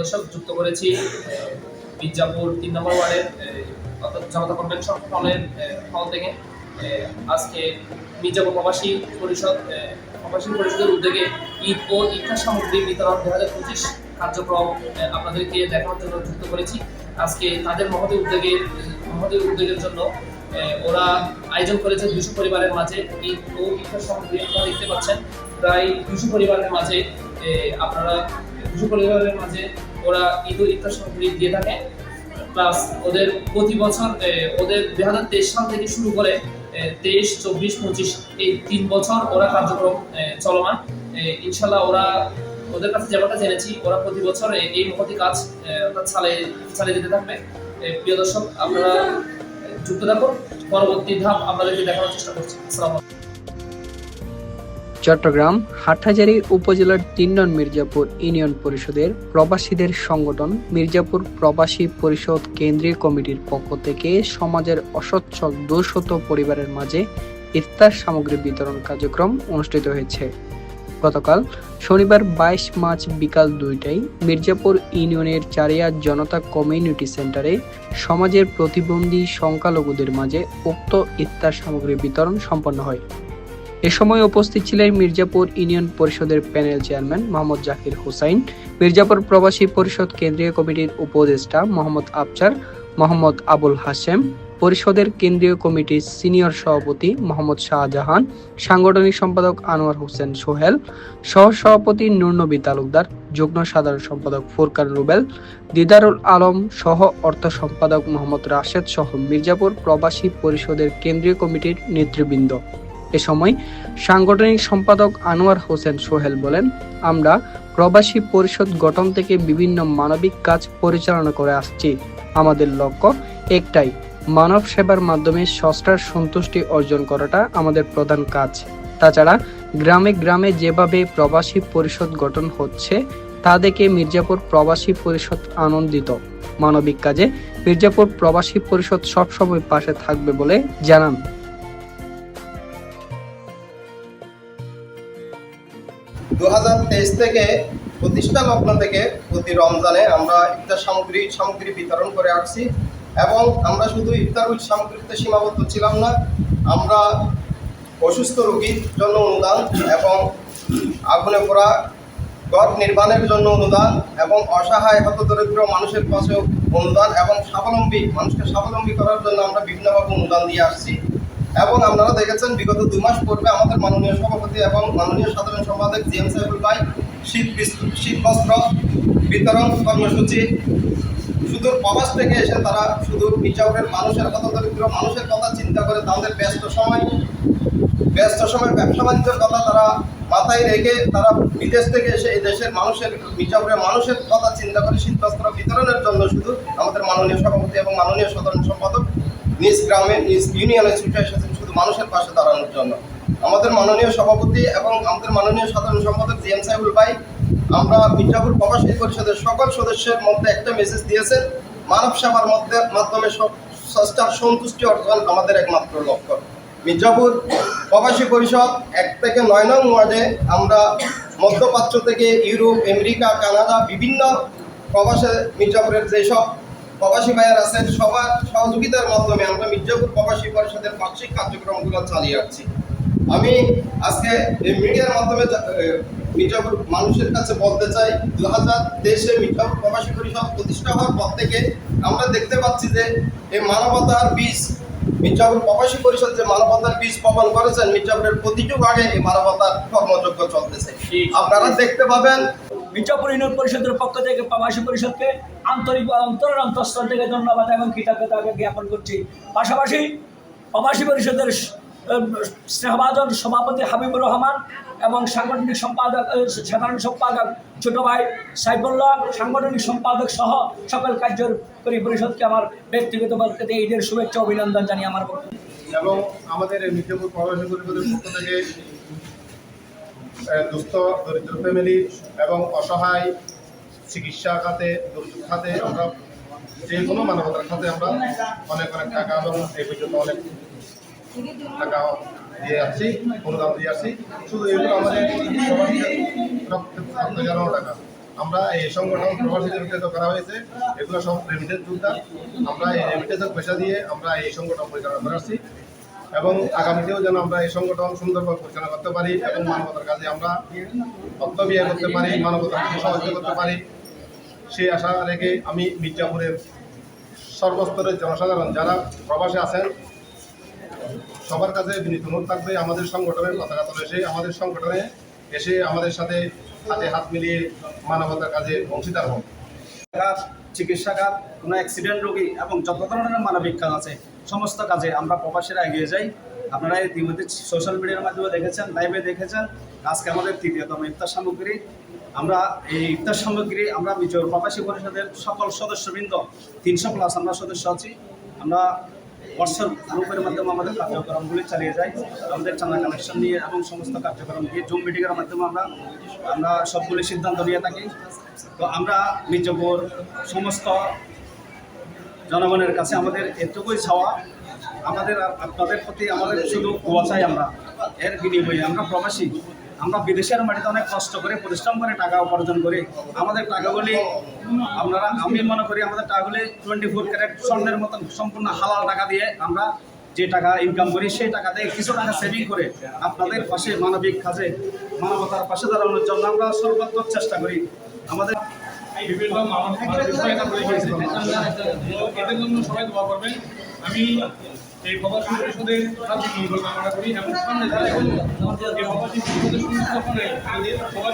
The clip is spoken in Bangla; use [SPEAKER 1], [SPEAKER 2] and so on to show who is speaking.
[SPEAKER 1] দর্শক, যুক্ত করেছি মির্জাপুর তিন নম্বর ওয়ার্ডের অর্থাৎ জনতা কনভেনশন হলের হল থেকে আজকে মির্জাপুর প্রবাসী পরিষদ প্রবাসী পরিষদের উদ্যোগে ঈদ ও ইফতার সামগ্রী বিতরণ দু হাজার পঁচিশ কার্যক্রম আপনাদেরকে দেখানোর জন্য যুক্ত করেছি। আজকে তাদের মহতী উদ্যোগে, মহতী উদ্যোগের জন্য ওরা আয়োজন করেছে দুশো পরিবারের মাঝে ঈদ ও ইফতার সামগ্রী, আপনারা দেখতে পাচ্ছেন। প্রায় দুশো পরিবারের মাঝে আপনারা পরিবারের মাঝে ওরা ঈদ ইফতার সামগ্রী দিয়ে থাকে। প্লাস ওদের প্রতি বছর ওদের দুই হাজার তেইশ সাল থেকে শুরু করে তেইশ, চব্বিশ, পঁচিশ এই তিন বছর ওরা কার্যক্রম চলমান। ইনশাল্লাহ ওরা ওদের কাছে যেমনটা জেনেছি, ওরা প্রতি বছর এই- মহতি কাজ অর্থাৎ চালিয়ে চালিয়ে দিতে থাকবে। প্রিয় দর্শক, আপনারা যুক্ত থাকুন। পরবর্তী ধাপ আপনাদেরকে দেখানোর চেষ্টা করছি। আসসালামু আলাইকুম।
[SPEAKER 2] চট্টগ্রাম, হাটহাজারী উপজেলার তিন মির্জাপুর ইউনিয়ন পরিষদের প্রবাসীদের সংগঠন মির্জাপুর প্রবাসী পরিষদ কেন্দ্রীয় কমিটির পক্ষ থেকে সমাজের অসচ্ছল দুশত পরিবারের মাঝে ইফতার সামগ্রী বিতরণ কার্যক্রম অনুষ্ঠিত হয়েছে। গতকাল শনিবার বাইশ মার্চ বিকাল দুইটায় মির্জাপুর ইউনিয়নের চারিয়া জনতা কমিউনিটি সেন্টারে সমাজের প্রতিবন্ধী সংখ্যালঘুদের মাঝে উক্ত ইফতার সামগ্রী বিতরণ সম্পন্ন হয়। এ সময় উপস্থিত ছিলেন মির্জাপুর ইউনিয়ন পরিষদের প্যানেল চেয়ারম্যান মোহাম্মদ জাকির হুসাইন, মির্জাপুর প্রবাসী পরিষদ কেন্দ্রীয় কমিটির উপদেষ্টা মোহাম্মদ আফজার মোহাম্মদ আবুল হাসেম পরিষদের কেন্দ্রীয় কমিটির সিনিয়র সভাপতি মোহাম্মদ শাহজাহান, সাংগঠনিক সম্পাদক আনোয়ার হোসেন সোহেল সহ সভাপতি নুরনবী তালুকদার, যুগ্ম সাধারণ সম্পাদক ফুরকান রুবেল, দিদারুল আলম সহ অর্থ সম্পাদক মোহাম্মদ রাশেদ সহ মির্জাপুর প্রবাসী পরিষদের কেন্দ্রীয় কমিটির নেতৃবৃন্দ। এ সময় সাংগঠনিক সম্পাদক আনোয়ার হোসেন সোহেল বলেন, আমরা প্রবাসী পরিষদ গঠন থেকে বিভিন্ন মানবিক কাজ পরিচালনা করে আসছি। আমাদের লক্ষ্য একটাই, মানব সেবার মাধ্যমে স্রষ্টার সন্তুষ্টি অর্জন করাটা আমাদের প্রধান কাজ। তাছাড়া গ্রামে গ্রামে যেভাবে প্রবাসী পরিষদ গঠন হচ্ছে, তা দেখে মির্জাপুর প্রবাসী পরিষদ আনন্দিত। মানবিক কাজে মির্জাপুর প্রবাসী পরিষদ সবসময় পাশে থাকবে বলে জানান।
[SPEAKER 3] দু হাজার তেইশ থেকে প্রতিষ্ঠা লগ্ন থেকে প্রতি রমজানে আমরা ইফতার সামগ্রী সামগ্রী বিতরণ করে আসছি এবং আমরা শুধু ইফতার সামগ্রীতে সীমাবদ্ধ ছিলাম না, আমরা অসুস্থ রোগীর জন্য অনুদান এবং আগুনে পোড়া ঘর নির্মাণের জন্য অনুদান এবং অসহায় হতদরিদ্র মানুষের পাশেও অনুদান এবং স্বাবলম্বী, মানুষকে স্বাবলম্বী করার জন্য আমরা বিভিন্নভাবে অনুদান দিয়ে আসছি। এবং আপনারা দেখেছেন, বিগত দু মাস পূর্বে আমাদের মাননীয় সভাপতি এবং মাননীয় সাধারণ সম্পাদক জি এম সাহেবুল ভাই শীত শীত বস্ত্র বিতরণ কর্মসূচি শুধু প্রবাস থেকে এসে তারা শুধু মির্জাপুরের মানুষের কথা, দরিদ্র মানুষের কথা চিন্তা করে তাদের ব্যস্ত সময় ব্যস্ত সময় ব্যবসা বাণিজ্যের কথা তারা মাথায় রেখে তারা বিদেশ থেকে এসে এই দেশের মানুষের মির্জাপুরের মানুষের কথা চিন্তা করে শীতবস্ত্র বিতরণের জন্য শুধু আমাদের মাননীয় সভাপতি এবং মাননীয় সাধারণ নিজ গ্রামে, নিজ ইউনিয়নে ছুটে এসেছেন শুধু মানুষের পাশে দাঁড়ানোর জন্য। আমাদের মাননীয় সভাপতি এবং আমাদের মাননীয় সাধারণ সম্পাদক জি এম সাহেবুল ভাই, আমরা মির্জাপুর প্রবাসী পরিষদের সকল সদস্যের মধ্যে একটা মেসেজ দিয়েছেন, মানব সেবার মধ্যে মাধ্যমে সব সন্তুষ্টি অর্জন আমাদের একমাত্র লক্ষ্য। মির্জাপুর প্রবাসী পরিষদ এক থেকে নয় নং ওয়ার্ডে আমরা মধ্যপ্রাচ্য থেকে ইউরোপ, আমেরিকা, কানাডা বিভিন্ন প্রবাসে মির্জাপুরের যেসব প্রবাসী ভাইয়ার আছেন সবার সহযোগিতার মাধ্যমে আমরা মির্জাপুর প্রবাসী পরিষদের বার্ষিক কার্যক্রমগুলো চালিয়ে যাচ্ছি। আমি আজকে এই মিডিয়ার মাধ্যমে মির্জাপুর মানুষের কাছে বলতে চাই দু হাজার তেইশে মির্জাপুর প্রবাসী পরিষদ প্রতিষ্ঠা হওয়ার পর থেকে আমরা দেখতে পাচ্ছি যে এই মানবতার বীজ মির্জাপুর প্রবাসী পরিষদ যে মানবতার বীজ বপন করেছেন মির্জাপুরের প্রতিটি ভাগে এই মানবতার কর্মযজ্ঞ চলতেছে। আপনারা দেখতে পাবেন
[SPEAKER 4] মির্জাপুর ইউনিয়ন পরিষদের পক্ষ থেকে প্রবাসী পরিষদকে আন্তরিক অন্তরের অন্তঃস্থল থেকে ধন্যবাদ এবং কৃতজ্ঞতাকে জ্ঞাপন করছি। পাশাপাশি প্রবাসী পরিষদের স্নেহবাদন সভাপতি হাবিবুর রহমান এবং সাংগঠনিক সম্পাদক সাধারণ সম্পাদক ছোট ভাই সাইফুল্লাহ, সাংগঠনিক সম্পাদক সহ সকল কার্যকরী পরিষদকে আমার ব্যক্তিগত পক্ষে ঈদের শুভেচ্ছা অভিনন্দন জানিয়ে আমার
[SPEAKER 5] এবং আমাদের মির্জাপুর প্রবাসী পরিষদের পক্ষ থেকে দুস্থ, দরিদ্র ফ্যামিলি এবং অসহায় চিকিৎসা খাতে, দুর্যোগ খাতে আমরা যে কোনো মানবতার খাতে আমরা অনেক অনেক টাকা এবং এই পর্যন্ত অনেক টাকা দিয়ে আসছি, অনুদান দিয়ে আসছি। শুধু এগুলো আমাদের জানানো টাকা। আমরা এই সংগঠন প্রবাসীদের উদ্যোগ করা হয়েছে। এগুলো সব রেমিটেন্স যোদ্ধা। আমরা এই রেমিটেন্সের পয়সা দিয়ে আমরা এই সংগঠন পরিচালনা করে আসছি। এবং আগামীতেও যেন আমরা এই সংগঠন সুন্দরভাবে পরিচালনা করতে পারি এবং মানবতার কাজে আমরা ব্যয় করতে পারি, মানবতার সহযোগিতা করতে পারি। সেই আশা রেখে আমি মির্জাপুরের সর্বস্তরের জনসাধারণ যারা প্রবাসে আছেন, সবার কাছে বিনীত অনুরোধ থাকবে আমাদের সংগঠনের পতাকা তলে এসে, আমাদের সংগঠনে এসে আমাদের সাথে হাতে হাত মিলিয়ে মানবতার কাজে অংশীদার হন
[SPEAKER 6] চিকিৎসা কাজ কোনো অ্যাক্সিডেন্ট রোগী এবং যত ধরনের মানবিক কাজ আছে সমস্ত কাজে আমরা প্রবাসীরা এগিয়ে যাই। আপনারা ইতিমধ্যে সোশ্যাল মিডিয়ার মাধ্যমে দেখেছেন লাইভে দেখেছেন। আজকে আমাদের তৃতীয়তম ইফতার সামগ্রী। আমরা এই ইফতার সামগ্রী আমরা মিজোর প্রবাসী পরিষদের সকল সদস্যবৃন্দ, তিনশো প্লাস আমরা সদস্য আছি। আমরা হোয়াটসঅ্যাপ গ্রুপের মাধ্যমে আমাদের কার্যক্রমগুলি চালিয়ে যাই। আমাদের চাঁদা কালেকশন নিয়ে এবং সমস্ত কার্যক্রম নিয়ে জুম মিটিংয়ের মাধ্যমে আমরা আমরা সবগুলি সিদ্ধান্ত নিয়ে থাকি। তো আমরা মির্জাপুর সমস্ত জনগণের কাছে আমাদের এটুকুই চাওয়া, আমাদের আপনাদের প্রতি আমাদের শুধু দোয়া চাই আমরা, এর বিনিময়ে। আমরা প্রবাসী, আমরা বিদেশের মাটিতে অনেক কষ্ট করে পরিশ্রম করে টাকা উপার্জন করি। আমাদের টাকাগুলি আপনারা, আমি মনে করি আমাদের টাকাগুলি টোয়েন্টি ফোর ক্যারেট স্বর্ণের মতন সম্পূর্ণ হালাল টাকা দিয়ে আমরা যে টাকা ইনকাম করি, সেই টাকা দিয়ে কিছু টাকা সেভিং করে আপনাদের পাশে মানবিক কাজে, মানবতার পাশে দাঁড়ানোর জন্য আমরা সর্বাত্মক চেষ্টা করি। আমাদের
[SPEAKER 7] বিভিন্ন জন্য সবাই দোয়া করবেন আমি এই প্রবাসী পরিষদের কামনা করি এবং সামনে যারা এখন এই প্রবাসী পরিষদের সুস্থ করে তাদের সবার